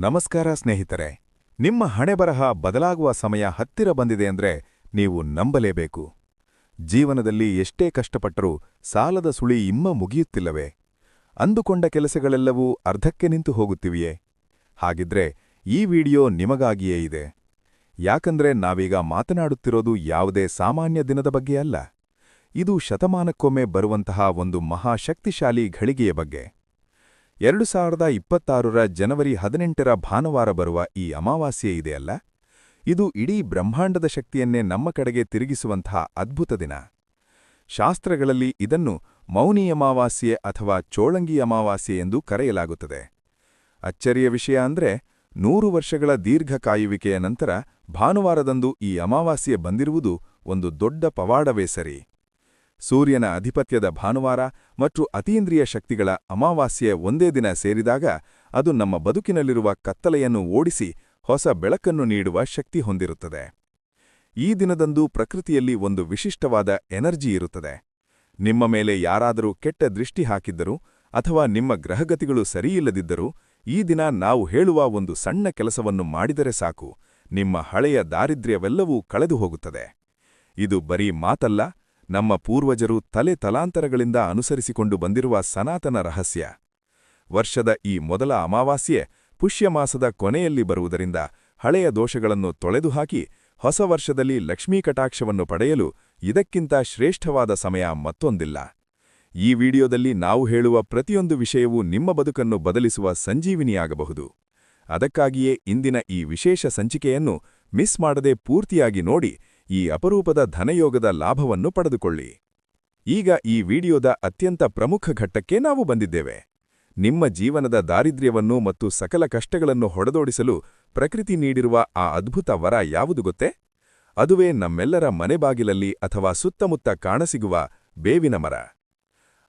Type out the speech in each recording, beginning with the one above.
ನಮಸ್ಕಾರ ಸ್ನೇಹಿತರೆ. ನಿಮ್ಮ ಹಣೆಬರಹ ಬದಲಾಗುವ ಸಮಯ ಹತ್ತಿರ ಬಂದಿದೆ ಅಂದ್ರೆ ನೀವು ನಂಬಲೇಬೇಕು. ಜೀವನದಲ್ಲಿ ಎಷ್ಟೇ ಕಷ್ಟಪಟ್ಟರೂ ಸಾಲದ ಸುಳಿ ಇಮ್ಮ ಮುಗಿಯುತ್ತಿಲ್ಲವೇ? ಅಂದುಕೊಂಡ ಕೆಲಸಗಳೆಲ್ಲವೂ ಅರ್ಧಕ್ಕೆ ನಿಂತು ಹೋಗುತ್ತಿವೆಯೇ? ಹಾಗಿದ್ರೆ ಈ ವಿಡಿಯೋ ನಿಮಗಾಗಿಯೇ ಇದೆ. ಯಾಕಂದ್ರೆ ನಾವೀಗ ಮಾತನಾಡುತ್ತಿರೋದು ಯಾವುದೇ ಸಾಮಾನ್ಯ ದಿನದ ಬಗ್ಗೆ ಅಲ್ಲ. ಇದು ಶತಮಾನಕ್ಕೊಮ್ಮೆ ಬರುವಂತಹ ಒಂದು ಮಹಾಶಕ್ತಿಶಾಲಿ ಘಳಿಗೆಯ ಬಗ್ಗೆ. ಎರಡು ಸಾವಿರದ ಇಪ್ಪತ್ತಾರರ ಜನವರಿ ಹದಿನೆಂಟರ ಭಾನುವಾರ ಬರುವ ಈ ಅಮಾವಾಸ್ಯೆ ಇದೆಯಲ್ಲ ಇದು ಇಡೀ ಬ್ರಹ್ಮಾಂಡದ ಶಕ್ತಿಯನ್ನೇ ನಮ್ಮ ಕಡೆಗೆ ತಿರುಗಿಸುವಂತಹ ಅದ್ಭುತ ದಿನ. ಶಾಸ್ತ್ರಗಳಲ್ಲಿ ಇದನ್ನು ಮೌನಿ ಅಮಾವಾಸ್ಯೆ ಅಥವಾ ಚೋಳಂಗಿ ಅಮಾವಾಸ್ಯೆ ಎಂದು ಕರೆಯಲಾಗುತ್ತದೆ. ಅಚ್ಚರಿಯ ವಿಷಯ ಅಂದ್ರೆ ನೂರು ವರ್ಷಗಳ ದೀರ್ಘ ಕಾಯುವಿಕೆಯ ನಂತರ ಭಾನುವಾರದಂದು ಈ ಅಮಾವಾಸ್ಯೆ ಬಂದಿರುವುದು ಒಂದು ದೊಡ್ಡ ಪವಾಡವೇ ಸರಿ. ಸೂರ್ಯನ ಅಧಿಪತ್ಯದ ಭಾನುವಾರ ಮತ್ತು ಅತೀಂದ್ರಿಯ ಶಕ್ತಿಗಳ ಅಮಾವಾಸ್ಯೆ ಒಂದೇ ದಿನ ಸೇರಿದಾಗ ಅದು ನಮ್ಮ ಬದುಕಿನಲ್ಲಿರುವ ಕತ್ತಲೆಯನ್ನು ಓಡಿಸಿ ಹೊಸ ಬೆಳಕನ್ನು ನೀಡುವ ಶಕ್ತಿ ಹೊಂದಿರುತ್ತದೆ. ಈ ದಿನದಂದು ಪ್ರಕೃತಿಯಲ್ಲಿ ಒಂದು ವಿಶಿಷ್ಟವಾದ ಎನರ್ಜಿ ಇರುತ್ತದೆ. ನಿಮ್ಮ ಮೇಲೆ ಯಾರಾದರೂ ಕೆಟ್ಟ ದೃಷ್ಟಿ ಹಾಕಿದ್ದರೂ ಅಥವಾ ನಿಮ್ಮ ಗ್ರಹಗತಿಗಳು ಸರಿಯಿಲ್ಲದಿದ್ದರೂ ಈ ದಿನ ನಾವು ಹೇಳುವ ಒಂದು ಸಣ್ಣ ಕೆಲಸವನ್ನು ಮಾಡಿದರೆ ಸಾಕು. ನಿಮ್ಮ ಹಳೆಯ ದಾರಿದ್ರ್ಯವೆಲ್ಲವೂ ಕಳೆದು ಹೋಗುತ್ತದೆ ಇದು ಬರೀ ಮಾತಲ್ಲ ನಮ್ಮ ಪೂರ್ವಜರು ತಲೆ ತಲಾಂತರಗಳಿಂದ ಅನುಸರಿಸಿಕೊಂಡು ಬಂದಿರುವ ಸನಾತನ ರಹಸ್ಯ. ವರ್ಷದ ಈ ಮೊದಲ ಅಮಾವಾಸ್ಯೆ ಪುಷ್ಯಮಾಸದ ಕೊನೆಯಲ್ಲಿ ಬರುವುದರಿಂದ ಹಳೆಯ ದೋಷಗಳನ್ನು ತೊಳೆದುಹಾಕಿ ಹೊಸ ವರ್ಷದಲ್ಲಿ ಲಕ್ಷ್ಮೀ ಕಟಾಕ್ಷವನ್ನು ಪಡೆಯಲು ಇದಕ್ಕಿಂತ ಶ್ರೇಷ್ಠವಾದ ಸಮಯ ಮತ್ತೊಂದಿಲ್ಲ. ಈ ವಿಡಿಯೋದಲ್ಲಿ ನಾವು ಹೇಳುವ ಪ್ರತಿಯೊಂದು ವಿಷಯವೂ ನಿಮ್ಮ ಬದುಕನ್ನು ಬದಲಿಸುವ ಸಂಜೀವಿನಿಯಾಗಬಹುದು. ಅದಕ್ಕಾಗಿಯೇ ಇಂದಿನ ಈ ವಿಶೇಷ ಸಂಚಿಕೆಯನ್ನು ಮಿಸ್ ಮಾಡದೆ ಪೂರ್ತಿಯಾಗಿ ನೋಡಿ ಈ ಅಪರೂಪದ ಧನಯೋಗದ ಲಾಭವನ್ನು ಪಡೆದುಕೊಳ್ಳಿ. ಈಗ ಈ ವಿಡಿಯೋದ ಅತ್ಯಂತ ಪ್ರಮುಖ ಘಟ್ಟಕ್ಕೆ ನಾವು ಬಂದಿದ್ದೇವೆ. ನಿಮ್ಮ ಜೀವನದ ದಾರಿದ್ರ್ಯವನ್ನು ಮತ್ತು ಸಕಲ ಕಷ್ಟಗಳನ್ನು ಹೊಡೆದೋಡಿಸಲು ಪ್ರಕೃತಿ ನೀಡಿರುವ ಆ ಅದ್ಭುತ ವರ ಯಾವುದು ಗೊತ್ತೇ? ಅದುವೇ ನಮ್ಮೆಲ್ಲರ ಮನೆಬಾಗಿಲಲ್ಲಿ ಅಥವಾ ಸುತ್ತಮುತ್ತ ಕಾಣಸಿಗುವ ಬೇವಿನ ಮರ.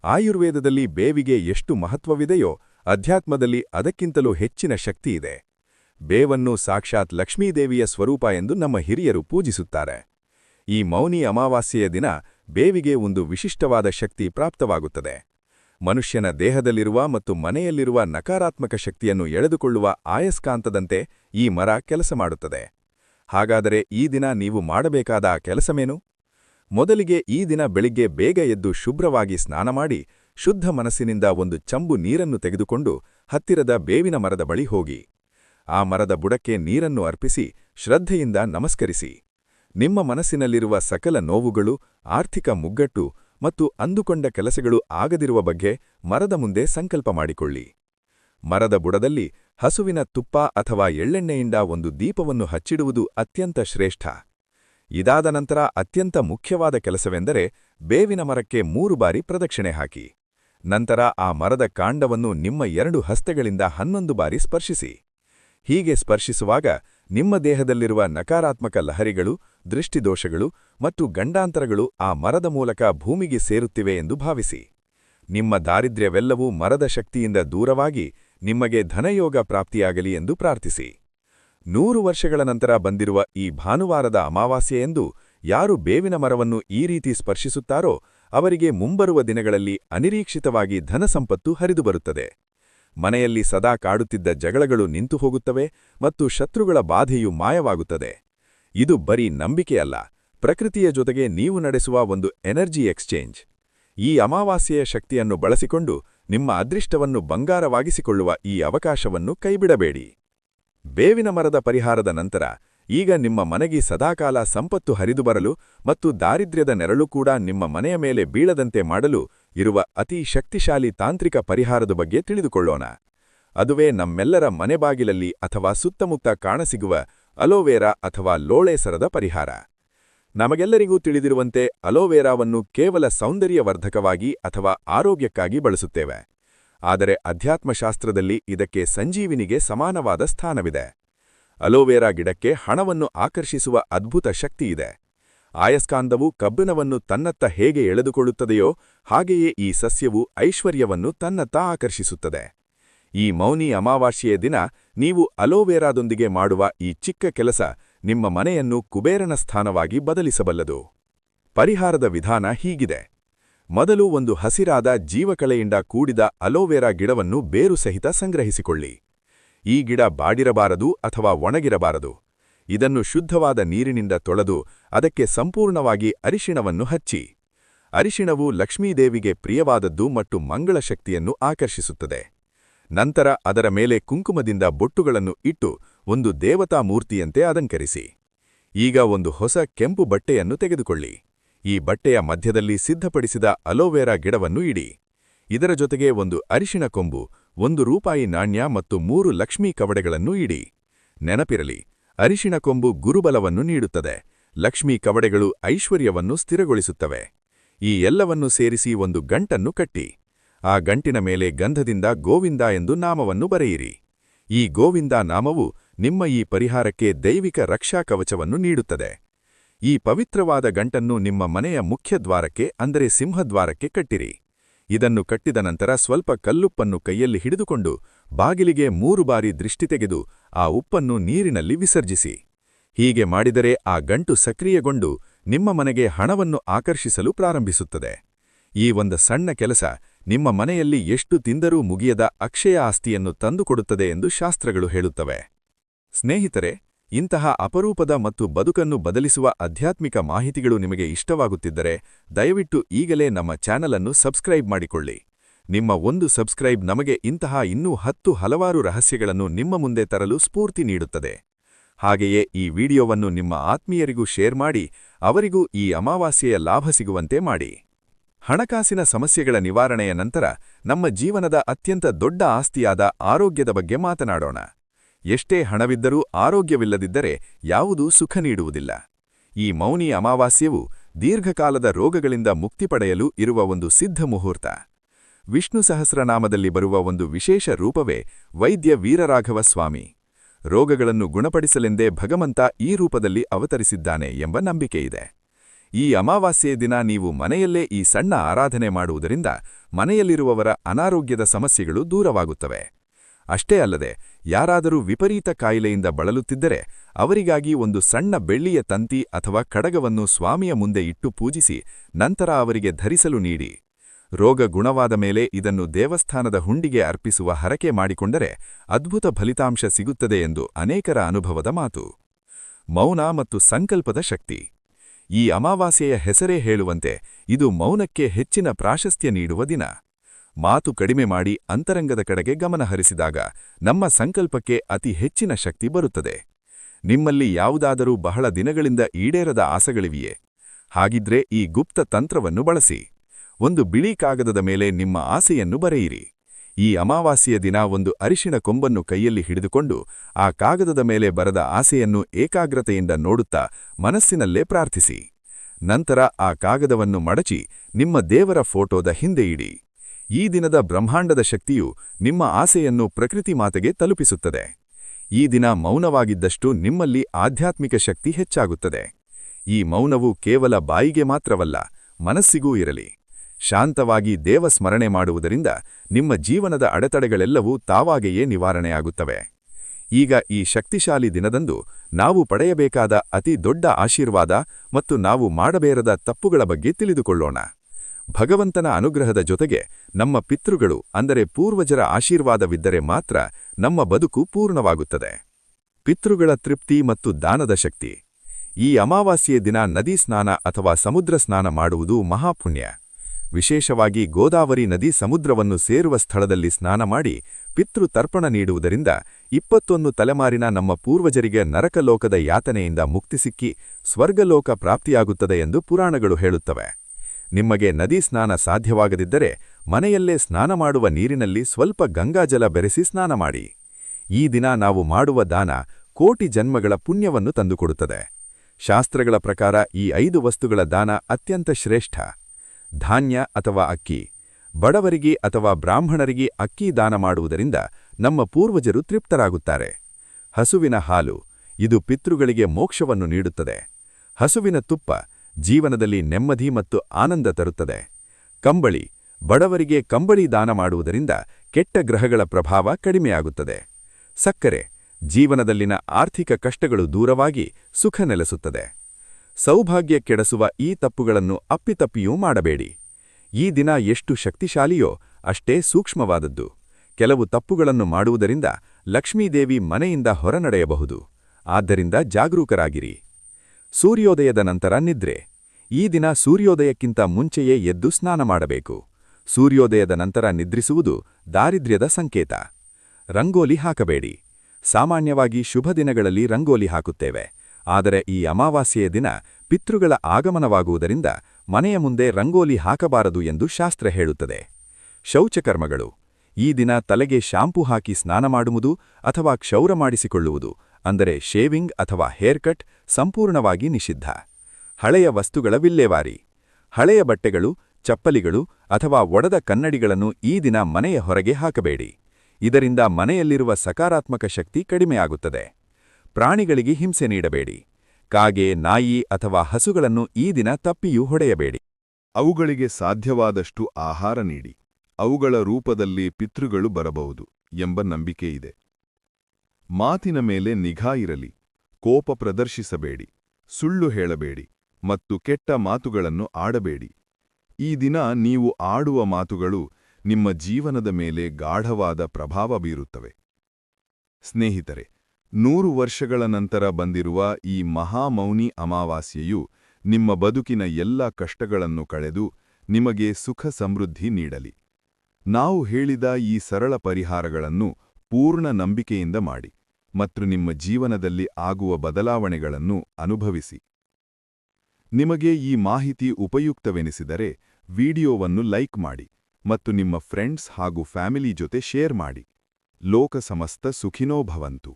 ಆಯುರ್ವೇದದಲ್ಲಿ ಬೇವಿಗೆ ಎಷ್ಟು ಮಹತ್ವವಿದೆಯೋ, ಅಧ್ಯಾತ್ಮದಲ್ಲಿ ಅದಕ್ಕಿಂತಲೂ ಹೆಚ್ಚಿನ ಶಕ್ತಿಯಿದೆ. ಬೇವನ್ನು ಸಾಕ್ಷಾತ್ ಲಕ್ಷ್ಮೀದೇವಿಯ ಸ್ವರೂಪ ಎಂದು ನಮ್ಮ ಹಿರಿಯರು ಪೂಜಿಸುತ್ತಾರೆ. ಈ ಮೌನಿ ಅಮಾವಾಸ್ಯೆಯ ದಿನ ಬೇವಿಗೆ ಒಂದು ವಿಶಿಷ್ಟವಾದ ಶಕ್ತಿ ಪ್ರಾಪ್ತವಾಗುತ್ತದೆ. ಮನುಷ್ಯನ ದೇಹದಲ್ಲಿರುವ ಮತ್ತು ಮನೆಯಲ್ಲಿರುವ ನಕಾರಾತ್ಮಕ ಶಕ್ತಿಯನ್ನು ಎಳೆದುಕೊಳ್ಳುವ ಆಯಸ್ಕಾಂತದಂತೆ ಈ ಮರ ಕೆಲಸ ಮಾಡುತ್ತದೆ. ಹಾಗಾದರೆ ಈ ದಿನ ನೀವು ಮಾಡಬೇಕಾದ ಆ ಕೆಲಸಮೇನು ಮೊದಲಿಗೆ ಈ ದಿನ ಬೆಳಿಗ್ಗೆ ಬೇಗ ಎದ್ದು ಶುಭ್ರವಾಗಿ ಸ್ನಾನ ಮಾಡಿ, ಶುದ್ಧ ಮನಸ್ಸಿನಿಂದ ಒಂದು ಚಂಬು ನೀರನ್ನು ತೆಗೆದುಕೊಂಡು ಹತ್ತಿರದ ಬೇವಿನ ಮರದ ಬಳಿ ಹೋಗಿ. ಆ ಮರದ ಬುಡಕ್ಕೆ ನೀರನ್ನು ಅರ್ಪಿಸಿ, ಶ್ರದ್ಧೆಯಿಂದ ನಮಸ್ಕರಿಸಿ. ನಿಮ್ಮ ಮನಸ್ಸಿನಲ್ಲಿರುವ ಸಕಲ ನೋವುಗಳು, ಆರ್ಥಿಕ ಮುಗ್ಗಟ್ಟು ಮತ್ತು ಅಂದುಕೊಂಡ ಕೆಲಸಗಳು ಆಗದಿರುವ ಬಗ್ಗೆ ಮರದ ಮುಂದೆ ಸಂಕಲ್ಪ ಮಾಡಿಕೊಳ್ಳಿ. ಮರದ ಬುಡದಲ್ಲಿ ಹಸುವಿನ ತುಪ್ಪ ಅಥವಾ ಎಳ್ಳೆಣ್ಣೆಯಿಂದ ಒಂದು ದೀಪವನ್ನು ಹಚ್ಚಿಡುವುದು ಅತ್ಯಂತ ಶ್ರೇಷ್ಠ. ಇದಾದ ನಂತರ ಅತ್ಯಂತ ಮುಖ್ಯವಾದ ಕೆಲಸವೆಂದರೆ ಬೇವಿನ ಮರಕ್ಕೆ ಮೂರು ಬಾರಿ ಪ್ರದಕ್ಷಿಣೆ ಹಾಕಿ. ನಂತರ ಆ ಮರದ ಕಾಂಡವನ್ನು ನಿಮ್ಮ ಎರಡು ಹಸ್ತಗಳಿಂದ ಹನ್ನೊಂದು ಬಾರಿ ಸ್ಪರ್ಶಿಸಿ. ಹೀಗೆ ಸ್ಪರ್ಶಿಸುವಾಗ ನಿಮ್ಮ ದೇಹದಲ್ಲಿರುವ ನಕಾರಾತ್ಮಕ ಲಹರಿಗಳು, ದೃಷ್ಟಿದೋಷಗಳು ಮತ್ತು ಗಂಡಾಂತರಗಳು ಆ ಮರದ ಮೂಲಕ ಭೂಮಿಗೆ ಸೇರುತ್ತಿವೆ ಎಂದು ಭಾವಿಸಿ. ನಿಮ್ಮ ದಾರಿದ್ರ್ಯವೆಲ್ಲವೂ ಮರದ ಶಕ್ತಿಯಿಂದ ದೂರವಾಗಿ ನಿಮಗೆ ಧನಯೋಗ ಪ್ರಾಪ್ತಿಯಾಗಲಿ ಎಂದು ಪ್ರಾರ್ಥಿಸಿ. ನೂರು ವರ್ಷಗಳ ನಂತರ ಬಂದಿರುವ ಈ ಭಾನುವಾರದ ಅಮಾವಾಸ್ಯೆಯೆಂದು ಯಾರು ಬೇವಿನ ಮರವನ್ನು ಈ ರೀತಿ ಸ್ಪರ್ಶಿಸುತ್ತಾರೋ ಅವರಿಗೆ ಮುಂಬರುವ ದಿನಗಳಲ್ಲಿ ಅನಿರೀಕ್ಷಿತವಾಗಿ ಧನಸಂಪತ್ತು ಹರಿದುಬರುತ್ತದೆ. ಮನೆಯಲ್ಲಿ ಸದಾ ಕಾಡುತ್ತಿದ್ದ ಜಗಳಗಳು ನಿಂತು ಹೋಗುತ್ತವೆ ಮತ್ತು ಶತ್ರುಗಳ ಬಾಧೆಯು ಮಾಯವಾಗುತ್ತದೆ. ಇದು ಬರೀ ನಂಬಿಕೆಯಲ್ಲ, ಪ್ರಕೃತಿಯ ಜೊತೆಗೆ ನೀವು ನಡೆಸುವ ಒಂದು ಎನರ್ಜಿ ಎಕ್ಸ್ಚೇಂಜ್. ಈ ಅಮಾವಾಸ್ಯೆಯ ಶಕ್ತಿಯನ್ನು ಬಳಸಿಕೊಂಡು ನಿಮ್ಮ ಅದೃಷ್ಟವನ್ನು ಬಂಗಾರವಾಗಿಸಿಕೊಳ್ಳುವ ಈ ಅವಕಾಶವನ್ನು ಕೈಬಿಡಬೇಡಿ. ಬೇವಿನ ಮರದ ಪರಿಹಾರದ ನಂತರ ಈಗ ನಿಮ್ಮ ಮನೆಗೆ ಸದಾಕಾಲ ಸಂಪತ್ತು ಹರಿದುಬರಲು ಮತ್ತು ದಾರಿದ್ರ್ಯದ ನೆರಳು ಕೂಡ ನಿಮ್ಮ ಮನೆಯ ಮೇಲೆ ಬೀಳದಂತೆ ಮಾಡಲು ಇರುವ ಅತಿ ಶಕ್ತಿಶಾಲಿ ತಾಂತ್ರಿಕ ಪರಿಹಾರದ ಬಗ್ಗೆ ತಿಳಿದುಕೊಳ್ಳೋಣ. ಅದುವೇ ನಮ್ಮೆಲ್ಲರ ಮನೆಬಾಗಿಲಲ್ಲಿ ಅಥವಾ ಸುತ್ತಮುತ್ತ ಕಾಣಸಿಗುವ ಅಲೋವೇರಾ ಅಥವಾ ಲೋಳೆಸರದ ಪರಿಹಾರ. ನಮಗೆಲ್ಲರಿಗೂ ತಿಳಿದಿರುವಂತೆ ಅಲೋವೇರಾವನ್ನು ಕೇವಲ ಸೌಂದರ್ಯವರ್ಧಕವಾಗಿ ಅಥವಾ ಆರೋಗ್ಯಕ್ಕಾಗಿ ಬಳಸುತ್ತೇವೆ. ಆದರೆ ಅಧ್ಯಾತ್ಮಶಾಸ್ತ್ರದಲ್ಲಿ ಇದಕ್ಕೆ ಸಂಜೀವಿನಿಗೆ ಸಮಾನವಾದ ಸ್ಥಾನವಿದೆ. ಅಲೋವೇರಾ ಗಿಡಕ್ಕೆ ಹಣವನ್ನು ಆಕರ್ಷಿಸುವ ಅದ್ಭುತ ಶಕ್ತಿಯಿದೆ. ಆಯಸ್ಕಾಂದವು ಕಬ್ಬಿಣವನ್ನು ತನ್ನತ್ತ ಹೇಗೆ ಎಳೆದುಕೊಳ್ಳುತ್ತದೆಯೋ ಹಾಗೆಯೇ ಈ ಸಸ್ಯವು ಐಶ್ವರ್ಯವನ್ನು ತನ್ನತ್ತ ಆಕರ್ಷಿಸುತ್ತದೆ. ಈ ಮೌನಿ ಅಮಾವಾಸ್ಯೆಯ ದಿನ ನೀವು ಅಲೋವೇರಾದೊಂದಿಗೆ ಮಾಡುವ ಈ ಚಿಕ್ಕ ಕೆಲಸ ನಿಮ್ಮ ಮನೆಯನ್ನು ಕುಬೇರನ ಸ್ಥಾನವಾಗಿ ಬದಲಿಸಬಲ್ಲದು. ಪರಿಹಾರದ ವಿಧಾನ ಹೀಗಿದೆ. ಮೊದಲು ಒಂದು ಹಸಿರಾದ ಜೀವಕಳೆಯಿಂದ ಕೂಡಿದ ಅಲೋವೆರಾ ಗಿಡವನ್ನು ಬೇರು ಸಹಿತ ಸಂಗ್ರಹಿಸಿಕೊಳ್ಳಿ. ಈ ಗಿಡ ಬಾಡಿರಬಾರದು ಅಥವಾ ಒಣಗಿರಬಾರದು. ಇದನ್ನು ಶುದ್ಧವಾದ ನೀರಿನಿಂದ ತೊಳೆದು ಅದಕ್ಕೆ ಸಂಪೂರ್ಣವಾಗಿ ಅರಿಶಿಣವನ್ನು ಹಚ್ಚಿ. ಅರಿಶಿಣವು ಲಕ್ಷ್ಮೀದೇವಿಗೆ ಪ್ರಿಯವಾದದ್ದು ಮತ್ತು ಮಂಗಳ ಶಕ್ತಿಯನ್ನು ಆಕರ್ಷಿಸುತ್ತದೆ. ನಂತರ ಅದರ ಮೇಲೆ ಕುಂಕುಮದಿಂದ ಬೊಟ್ಟುಗಳನ್ನು ಇಟ್ಟು ಒಂದು ದೇವತಾ ಮೂರ್ತಿಯಂತೆ ಅಲಂಕರಿಸಿ. ಈಗ ಒಂದು ಹೊಸ ಕೆಂಪು ಬಟ್ಟೆಯನ್ನು ತೆಗೆದುಕೊಳ್ಳಿ. ಈ ಬಟ್ಟೆಯ ಮಧ್ಯದಲ್ಲಿ ಸಿದ್ಧಪಡಿಸಿದ ಅಲೋವೆರಾ ಗಿಡವನ್ನು ಇಡಿ. ಇದರ ಜೊತೆಗೆ ಒಂದು ಅರಿಶಿಣ ಕೊಂಬು, ಒಂದು ರೂಪಾಯಿ ನಾಣ್ಯ ಮತ್ತು ಮೂರು ಲಕ್ಷ್ಮೀ ಕವಡೆಗಳನ್ನು ಇಡಿ. ನೆನಪಿರಲಿ ಅರಿಶಿಣ ಕೊಂಬು ಗುರುಬಲವನ್ನು ನೀಡುತ್ತದೆ. ಲಕ್ಷ್ಮೀ ಕವಡೆಗಳು ಐಶ್ವರ್ಯವನ್ನು ಸ್ಥಿರಗೊಳಿಸುತ್ತವೆ. ಈ ಎಲ್ಲವನ್ನು ಸೇರಿಸಿ ಒಂದು ಗಂಟನ್ನು ಕಟ್ಟಿ. ಆ ಗಂಟಿನ ಮೇಲೆ ಗಂಧದಿಂದ ಗೋವಿಂದ ಎಂದು ನಾಮವನ್ನು ಬರೆಯಿರಿ. ಈ ಗೋವಿಂದ ನಾಮವು ನಿಮ್ಮ ಈ ಪರಿಹಾರಕ್ಕೆ ದೈವಿಕ ರಕ್ಷಾ ಕವಚವನ್ನು ನೀಡುತ್ತದೆ. ಈ ಪವಿತ್ರವಾದ ಗಂಟನ್ನು ನಿಮ್ಮ ಮನೆಯ ಮುಖ್ಯದ್ವಾರಕ್ಕೆ ಅಂದರೆ ಸಿಂಹದ್ವಾರಕ್ಕೆ ಕಟ್ಟಿರಿ. ಇದನ್ನು ಕಟ್ಟಿದ ನಂತರ ಸ್ವಲ್ಪ ಕಲ್ಲುಪ್ಪನ್ನು ಕೈಯಲ್ಲಿ ಹಿಡಿದುಕೊಂಡು ಬಾಗಿಲಿಗೆ ಮೂರು ಬಾರಿ ದೃಷ್ಟಿ ತೆಗೆದು ಆ ಉಪ್ಪನ್ನು ನೀರಿನಲ್ಲಿ ವಿಸರ್ಜಿಸಿ. ಹೀಗೆ ಮಾಡಿದರೆ ಆ ಗಂಟು ಸಕ್ರಿಯಗೊಂಡು ನಿಮ್ಮ ಮನೆಗೆ ಹಣವನ್ನು ಆಕರ್ಷಿಸಲು ಪ್ರಾರಂಭಿಸುತ್ತದೆ. ಈ ಒಂದು ಸಣ್ಣ ಕೆಲಸ ನಿಮ್ಮ ಮನೆಯಲ್ಲಿ ಎಷ್ಟು ತಿಂದರೂ ಮುಗಿಯದ ಅಕ್ಷಯ ಆಸ್ತಿಯನ್ನು ತಂದುಕೊಡುತ್ತದೆ ಎಂದು ಶಾಸ್ತ್ರಗಳು ಹೇಳುತ್ತವೆ. ಸ್ನೇಹಿತರೆ, ಇಂತಹ ಅಪರೂಪದ ಮತ್ತು ಬದುಕನ್ನು ಬದಲಿಸುವ ಆಧ್ಯಾತ್ಮಿಕ ಮಾಹಿತಿಗಳು ನಿಮಗೆ ಇಷ್ಟವಾಗುತ್ತಿದ್ದರೆ ದಯವಿಟ್ಟು ಈಗಲೇ ನಮ್ಮ ಚಾನಲನ್ನು ಸಬ್ಸ್ಕ್ರೈಬ್ ಮಾಡಿಕೊಳ್ಳಿ. ನಿಮ್ಮ ಒಂದು ಸಬ್ಸ್ಕ್ರೈಬ್ ನಮಗೆ ಇಂತಹ ಇನ್ನೂ ಹತ್ತು ಹಲವಾರು ರಹಸ್ಯಗಳನ್ನು ನಿಮ್ಮ ಮುಂದೆ ತರಲು ಸ್ಫೂರ್ತಿ ನೀಡುತ್ತದೆ. ಹಾಗೆಯೇ ಈ ವಿಡಿಯೋವನ್ನು ನಿಮ್ಮ ಆತ್ಮೀಯರಿಗೂ ಶೇರ್ ಮಾಡಿ, ಅವರಿಗೂ ಈ ಅಮಾವಾಸ್ಯೆಯ ಲಾಭ ಸಿಗುವಂತೆ ಮಾಡಿ. ಹಣಕಾಸಿನ ಸಮಸ್ಯೆಗಳ ನಿವಾರಣೆಯ ನಂತರ ನಮ್ಮ ಜೀವನದ ಅತ್ಯಂತ ದೊಡ್ಡ ಆಸ್ತಿಯಾದ ಆರೋಗ್ಯದ ಬಗ್ಗೆ ಮಾತನಾಡೋಣ. ಎಷ್ಟೇ ಹಣವಿದ್ದರೂ ಆರೋಗ್ಯವಿಲ್ಲದಿದ್ದರೆ ಯಾವುದೂ ಸುಖ ನೀಡುವುದಿಲ್ಲ. ಈ ಮೌನಿ ಅಮಾವಾಸ್ಯವು ದೀರ್ಘಕಾಲದ ರೋಗಗಳಿಂದ ಮುಕ್ತಿ ಪಡೆಯಲು ಇರುವ ಒಂದು ಸಿದ್ಧ ಮುಹೂರ್ತ. ವಿಷ್ಣು ಸಹಸ್ರನಾಮದಲ್ಲಿ ಬರುವ ಒಂದು ವಿಶೇಷ ರೂಪವೇ ವೈದ್ಯ ವೀರರಾಘವ ಸ್ವಾಮಿ. ರೋಗಗಳನ್ನು ಗುಣಪಡಿಸಲೆಂದೇ ಭಗವಂತ ಈ ರೂಪದಲ್ಲಿ ಅವತರಿಸಿದ್ದಾನೆ ಎಂಬ ನಂಬಿಕೆಯಿದೆ. ಈ ಅಮಾವಾಸ್ಯೆಯ ದಿನ ನೀವು ಮನೆಯಲ್ಲೇ ಈ ಸಣ್ಣ ಆರಾಧನೆ ಮಾಡುವುದರಿಂದ ಮನೆಯಲ್ಲಿರುವವರ ಅನಾರೋಗ್ಯದ ಸಮಸ್ಯೆಗಳು ದೂರವಾಗುತ್ತವೆ. ಅಷ್ಟೇ ಅಲ್ಲದೆ, ಯಾರಾದರೂ ವಿಪರೀತ ಕಾಯಿಲೆಯಿಂದ ಬಳಲುತ್ತಿದ್ದರೆ ಅವರಿಗಾಗಿ ಒಂದು ಸಣ್ಣ ಬೆಳ್ಳಿಯ ತಂತಿ ಅಥವಾ ಕಡಗವನ್ನು ಸ್ವಾಮಿಯ ಮುಂದೆ ಇಟ್ಟು ಪೂಜಿಸಿ ನಂತರ ಅವರಿಗೆ ಧರಿಸಲು ನೀಡಿ. ರೋಗ ಗುಣವಾದ ಮೇಲೆ ಇದನ್ನು ದೇವಸ್ಥಾನದ ಹುಂಡಿಗೆ ಅರ್ಪಿಸುವ ಹರಕೆ ಮಾಡಿಕೊಂಡರೆ ಅದ್ಭುತ ಫಲಿತಾಂಶ ಸಿಗುತ್ತದೆ ಎಂದು ಅನೇಕರ ಅನುಭವದ ಮಾತು. ಮೌನ ಮತ್ತು ಸಂಕಲ್ಪದ ಶಕ್ತಿ. ಈ ಅಮಾವಾಸ್ಯೆಯ ಹೆಸರೇ ಹೇಳುವಂತೆ ಇದು ಮೌನಕ್ಕೆ ಹೆಚ್ಚಿನ ಪ್ರಾಶಸ್ತ್ಯ ನೀಡುವ ದಿನ. ಮಾತು ಕಡಿಮೆ ಮಾಡಿ ಅಂತರಂಗದ ಕಡೆಗೆ ಗಮನಹರಿಸಿದಾಗ ನಮ್ಮ ಸಂಕಲ್ಪಕ್ಕೆ ಅತಿ ಹೆಚ್ಚಿನ ಶಕ್ತಿ ಬರುತ್ತದೆ. ನಿಮ್ಮಲ್ಲಿ ಯಾವುದಾದರೂ ಬಹಳ ದಿನಗಳಿಂದ ಈಡೇರದ ಆಸೆಗಳಿವೆಯೇ? ಹಾಗಿದ್ರೆ ಈ ಗುಪ್ತ ತಂತ್ರವನ್ನು ಬಳಸಿ. ಒಂದು ಬಿಳಿ ಕಾಗದದ ಮೇಲೆ ನಿಮ್ಮ ಆಸೆಯನ್ನು ಬರೆಯಿರಿ. ಈ ಅಮಾವಾಸ್ಯೆಯ ದಿನ ಒಂದು ಅರಿಶಿನ ಕೊಂಬನ್ನು ಕೈಯಲ್ಲಿ ಹಿಡಿದುಕೊಂಡು ಆ ಕಾಗದದ ಮೇಲೆ ಬರದ ಆಸೆಯನ್ನು ಏಕಾಗ್ರತೆಯಿಂದ ನೋಡುತ್ತಾ ಮನಸ್ಸಿನಲ್ಲೇ ಪ್ರಾರ್ಥಿಸಿ. ನಂತರ ಆ ಕಾಗದವನ್ನು ಮಡಚಿ ನಿಮ್ಮ ದೇವರ ಫೋಟೋದ ಹಿಂದೆ ಇಡಿ. ಈ ದಿನದ ಬ್ರಹ್ಮಾಂಡದ ಶಕ್ತಿಯು ನಿಮ್ಮ ಆಸೆಯನ್ನು ಪ್ರಕೃತಿ ಮಾತೆಗೆ ತಲುಪಿಸುತ್ತದೆ. ಈ ದಿನ ಮೌನವಾಗಿದ್ದಷ್ಟು ನಿಮ್ಮಲ್ಲಿ ಆಧ್ಯಾತ್ಮಿಕ ಶಕ್ತಿ ಹೆಚ್ಚಾಗುತ್ತದೆ. ಈ ಮೌನವು ಕೇವಲ ಬಾಯಿಗೆ ಮಾತ್ರವಲ್ಲ, ಮನಸ್ಸಿಗೂ ಇರಲಿ. ಶಾಂತವಾಗಿ ದೇವಸ್ಮರಣೆ ಮಾಡುವುದರಿಂದ ನಿಮ್ಮ ಜೀವನದ ಅಡೆತಡೆಗಳೆಲ್ಲವೂ ತಾವಾಗೆಯೇ ನಿವಾರಣೆಯಾಗುತ್ತವೆ. ಈಗ ಈ ಶಕ್ತಿಶಾಲಿ ದಿನದಂದು ನಾವು ಪಡೆಯಬೇಕಾದ ಅತಿ ದೊಡ್ಡ ಆಶೀರ್ವಾದ ಮತ್ತು ನಾವು ಮಾಡಬೇರದ ತಪ್ಪುಗಳ ಬಗ್ಗೆ ತಿಳಿದುಕೊಳ್ಳೋಣ. ಭಗವಂತನ ಅನುಗ್ರಹದ ಜೊತೆಗೆ ನಮ್ಮ ಪಿತೃಗಳು, ಅಂದರೆ ಪೂರ್ವಜರ ಆಶೀರ್ವಾದವಿದ್ದರೆ ಮಾತ್ರ ನಮ್ಮ ಬದುಕು ಪೂರ್ಣವಾಗುತ್ತದೆ. ಪಿತೃಗಳ ತೃಪ್ತಿ ಮತ್ತು ದಾನದ ಶಕ್ತಿ. ಈ ಅಮಾವಾಸ್ಯೆ ದಿನ ನದಿ ಸ್ನಾನ ಅಥವಾ ಸಮುದ್ರ ಸ್ನಾನ ಮಾಡುವುದು ಮಹಾಪುಣ್ಯ. ವಿಶೇಷವಾಗಿ ಗೋದಾವರಿ ನದಿ ಸಮುದ್ರವನ್ನು ಸೇರುವ ಸ್ಥಳದಲ್ಲಿ ಸ್ನಾನ ಮಾಡಿ ಪಿತೃ ತರ್ಪಣ ನೀಡುವುದರಿಂದ ಇಪ್ಪತ್ತೊಂದು ತಲೆಮಾರಿನ ನಮ್ಮ ಪೂರ್ವಜರಿಗೆ ನರಕಲೋಕದ ಯಾತನೆಯಿಂದ ಮುಕ್ತಿ ಸಿಕ್ಕಿ ಸ್ವರ್ಗಲೋಕ ಪ್ರಾಪ್ತಿಯಾಗುತ್ತದೆ ಎಂದು ಪುರಾಣಗಳು ಹೇಳುತ್ತವೆ. ನಿಮಗೆ ನದಿ ಸ್ನಾನ ಸಾಧ್ಯವಾಗದಿದ್ದರೆ ಮನೆಯಲ್ಲೇ ಸ್ನಾನ ಮಾಡುವ ನೀರಿನಲ್ಲಿ ಸ್ವಲ್ಪ ಗಂಗಾಜಲ ಬೆರೆಸಿ ಸ್ನಾನ ಮಾಡಿ. ಈ ದಿನ ನಾವು ಮಾಡುವ ದಾನ ಕೋಟಿ ಜನ್ಮಗಳ ಪುಣ್ಯವನ್ನು ತಂದುಕೊಡುತ್ತದೆ. ಶಾಸ್ತ್ರಗಳ ಪ್ರಕಾರ ಈ ಐದು ವಸ್ತುಗಳ ದಾನ ಅತ್ಯಂತ ಶ್ರೇಷ್ಠ. ಧಾನ್ಯ ಅಥವಾ ಅಕ್ಕಿ, ಬಡವರಿಗೆ ಅಥವಾ ಬ್ರಾಹ್ಮಣರಿಗೆ ಅಕ್ಕಿ ದಾನ ಮಾಡುವುದರಿಂದ ನಮ್ಮ ಪೂರ್ವಜರು ತೃಪ್ತರಾಗುತ್ತಾರೆ. ಹಸುವಿನ ಹಾಲು ಇದು ಪಿತೃಗಳಿಗೆ ಮೋಕ್ಷವನ್ನು ನೀಡುತ್ತದೆ. ಹಸುವಿನ ತುಪ್ಪ ಜೀವನದಲ್ಲಿ ನೆಮ್ಮದಿ ಮತ್ತು ಆನಂದ ತರುತ್ತದೆ. ಕಂಬಳಿ ಬಡವರಿಗೆ ಕಂಬಳಿ ದಾನ ಮಾಡುವುದರಿಂದ ಕೆಟ್ಟ ಗ್ರಹಗಳ ಪ್ರಭಾವ ಕಡಿಮೆಯಾಗುತ್ತದೆ. ಸಕ್ಕರೆ ಜೀವನದಲ್ಲಿನ ಆರ್ಥಿಕ ಕಷ್ಟಗಳು ದೂರವಾಗಿ ಸುಖ ನೆಲೆಸುತ್ತದೆ. ಸೌಭಾಗ್ಯ ಕೆಡಸುವ ಈ ತಪ್ಪುಗಳನ್ನು ಅಪ್ಪಿತಪ್ಪಿಯೂ ಮಾಡಬೇಡಿ. ಈ ದಿನ ಎಷ್ಟು ಶಕ್ತಿಶಾಲಿಯೋ ಅಷ್ಟೇ ಸೂಕ್ಷ್ಮವಾದದ್ದು. ಕೆಲವು ತಪ್ಪುಗಳನ್ನು ಮಾಡುವುದರಿಂದ ಲಕ್ಷ್ಮೀದೇವಿ ಮನೆಯಿಂದ ಹೊರನಡೆಯಬಹುದು. ಆದ್ದರಿಂದ ಜಾಗರೂಕರಾಗಿರಿ. ಸೂರ್ಯೋದಯದ ನಂತರ ನಿದ್ರೆ. ಈ ದಿನ ಸೂರ್ಯೋದಯಕ್ಕಿಂತ ಮುಂಚೆಯೇ ಎದ್ದು ಸ್ನಾನ ಮಾಡಬೇಕು. ಸೂರ್ಯೋದಯದ ನಂತರ ನಿದ್ರಿಸುವುದು ದಾರಿದ್ರ್ಯದ ಸಂಕೇತ. ರಂಗೋಲಿ ಹಾಕಬೇಡಿ. ಸಾಮಾನ್ಯವಾಗಿ ಶುಭ ದಿನಗಳಲ್ಲಿ ರಂಗೋಲಿ ಹಾಕುತ್ತೇವೆ. ಆದರೆ ಈ ಅಮಾವಾಸ್ಯೆಯ ದಿನ ಪಿತೃಗಳ ಆಗಮನವಾಗುವುದರಿಂದ ಮನೆಯ ಮುಂದೆ ರಂಗೋಲಿ ಹಾಕಬಾರದು ಎಂದು ಶಾಸ್ತ್ರ ಹೇಳುತ್ತದೆ. ಶೌಚಕರ್ಮಗಳು. ಈ ದಿನ ತಲೆಗೆ ಶಾಂಪು ಹಾಕಿ ಸ್ನಾನ ಮಾಡುವುದು ಅಥವಾ ಕ್ಷೌರ ಮಾಡಿಸಿಕೊಳ್ಳುವುದು, ಅಂದರೆ ಶೇವಿಂಗ್ ಅಥವಾ ಹೇರ್ಕಟ್ ಸಂಪೂರ್ಣವಾಗಿ ನಿಷಿದ್ಧ. ಹಳೆಯ ವಸ್ತುಗಳ ವಿಲ್ಲೇವಾರಿ ಹಳೆಯ ಬಟ್ಟೆಗಳು, ಚಪ್ಪಲಿಗಳು ಅಥವಾ ಒಡೆದ ಕನ್ನಡಿಗಳನ್ನು ಈ ದಿನ ಮನೆಯ ಹೊರಗೆ ಹಾಕಬೇಡಿ. ಇದರಿಂದ ಮನೆಯಲ್ಲಿರುವ ಸಕಾರಾತ್ಮಕ ಶಕ್ತಿ ಕಡಿಮೆಯಾಗುತ್ತದೆ. ಪ್ರಾಣಿಗಳಿಗೆ ಹಿಂಸೆ ನೀಡಬೇಡಿ. ಕಾಗೆ, ನಾಯಿ ಅಥವಾ ಹಸುಗಳನ್ನು ಈ ದಿನ ತಪ್ಪಿಯೂ ಹೊಡೆಯಬೇಡಿ. ಅವುಗಳಿಗೆ ಸಾಧ್ಯವಾದಷ್ಟು ಆಹಾರ ನೀಡಿ. ಅವುಗಳ ರೂಪದಲ್ಲಿ ಪಿತೃಗಳು ಬರಬಹುದು ಎಂಬ ನಂಬಿಕೆಯಿದೆ. ಮಾತಿನ ಮೇಲೆ ನಿಘಾ ಇರಲಿ. ಕೋಪ ಪ್ರದರ್ಶಿಸಬೇಡಿ. ಸುಳ್ಳು ಹೇಳಬೇಡಿ ಮತ್ತು ಕೆಟ್ಟ ಮಾತುಗಳನ್ನು ಆಡಬೇಡಿ. ಈ ದಿನ ನೀವು ಆಡುವ ಮಾತುಗಳು ನಿಮ್ಮ ಜೀವನದ ಮೇಲೆ ಗಾಢವಾದ ಪ್ರಭಾವ ಬೀರುತ್ತವೆ. ಸ್ನೇಹಿತರೆ ನೂರು ವರ್ಷಗಳ ನಂತರ ಬಂದಿರುವ ಈ ಮಹಾಮೌನಿ ಅಮಾವಾಸ್ಯೆಯು ನಿಮ್ಮ ಬದುಕಿನ ಎಲ್ಲ ಕಷ್ಟಗಳನ್ನು ಕಳೆದು ನಿಮಗೆ ಸುಖ ಸಮೃದ್ಧಿ ನೀಡಲಿ. ನಾವು ಹೇಳಿದ ಈ ಸರಳ ಪರಿಹಾರಗಳನ್ನು ಪೂರ್ಣ ನಂಬಿಕೆಯಿಂದ ಮಾಡಿ ಮತ್ತು ನಿಮ್ಮ ಜೀವನದಲ್ಲಿ ಆಗುವ ಬದಲಾವಣೆಗಳನ್ನು ಅನುಭವಿಸಿ. ನಿಮಗೆ ಈ ಮಾಹಿತಿ ಉಪಯುಕ್ತವೆನಿಸಿದರೆ ವಿಡಿಯೋವನ್ನು ಲೈಕ್ ಮಾಡಿ ಮತ್ತು ನಿಮ್ಮ ಫ್ರೆಂಡ್ಸ್ ಹಾಗೂ ಫ್ಯಾಮಿಲಿ ಜೊತೆ ಶೇರ್ ಮಾಡಿ. ಲೋಕ ಸಮಸ್ತ ಸುಖಿನೋ ಭವಂತು.